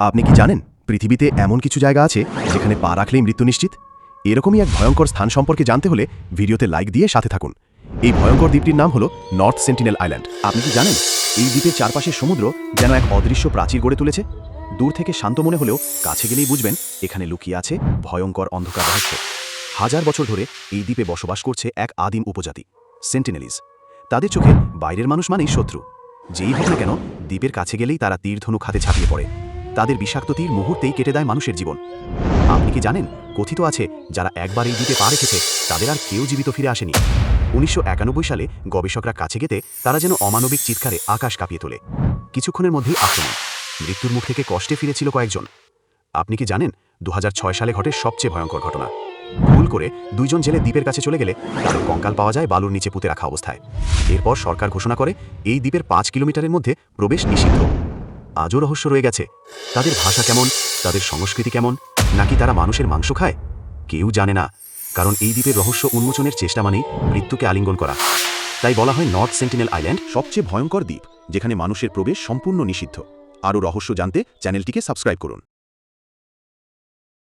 আপনি কি জানেন পৃথিবীতে এমন কিছু জায়গা আছে যেখানে পা রাখলেই মৃত্যু নিশ্চিত? এরকমই এক ভয়ঙ্কর স্থান সম্পর্কে জানতে হলে ভিডিওতে লাইক দিয়ে সাথে থাকুন। এই ভয়ঙ্কর দ্বীপটির নাম হলো নর্থ সেন্টিনেল আইল্যান্ড। আপনি কি জানেন এই দ্বীপের চারপাশে সমুদ্র যেন এক অদৃশ্য প্রাচীর গড়ে তুলেছে? দূর থেকে শান্ত মনে হলেও কাছে গেলেই বুঝবেন এখানে লুকিয়ে আছে ভয়ঙ্কর অন্ধকার রহস্য। হাজার বছর ধরে এই দ্বীপে বসবাস করছে এক আদিম উপজাতি সেন্টিনেলিজ তাদের চোখে বাইরের মানুষ মানেই শত্রু। যেই হোক না কেন, দ্বীপের কাছে গেলেই তারা তীর ধনুক হাতে ছাপিয়ে পড়ে। তাদের বিষাক্ত তীর মুহূর্তেই কেটে দেয় মানুষের জীবন। আপনি কি জানেন, কথিত আছে, যারা একবার এই দ্বীপে পা রেখেছে, তাদের আর কেউ জীবিত ফিরে আসেনি। উনিশশো একানব্বই সালে গবেষকরা কাছে গেতে, তারা যেন অমানবিক চিৎকারে আকাশ কাঁপিয়ে তোলে। কিছুক্ষণের মধ্যেই আক্রমণ। মৃত্যুর মুখ থেকে কষ্টে ফিরেছিল কয়েকজন। আপনি কি জানেন দু হাজার ছয় সালে ঘটে সবচেয়ে ভয়ঙ্কর ঘটনা। ভুল করে দুইজন জেলে দ্বীপের কাছে চলে গেলে তাদের কঙ্কাল পাওয়া যায় বালুর নিচে পুঁতে রাখা অবস্থায়। এরপর সরকার ঘোষণা করে, এই দ্বীপের পাঁচ কিলোমিটারের মধ্যে প্রবেশ নিষিদ্ধ। আজও রহস্য রয়ে গেছে। তাদের ভাষা কেমন? তাদের সংস্কৃতি কেমন? নাকি তারা মানুষের মাংস খায়? কেউ জানে না। কারণ এই দ্বীপের রহস্য উন্মোচনের চেষ্টা মানেই মৃত্যুকে আলিঙ্গন করা। তাই বলা হয় নর্থ সেন্টিনেল আইল্যান্ড সবচেয়ে ভয়ঙ্কর দ্বীপ, যেখানে মানুষের প্রবেশ সম্পূর্ণ নিষিদ্ধ। আরও রহস্য জানতে চ্যানেলটিকে সাবস্ক্রাইব করুন।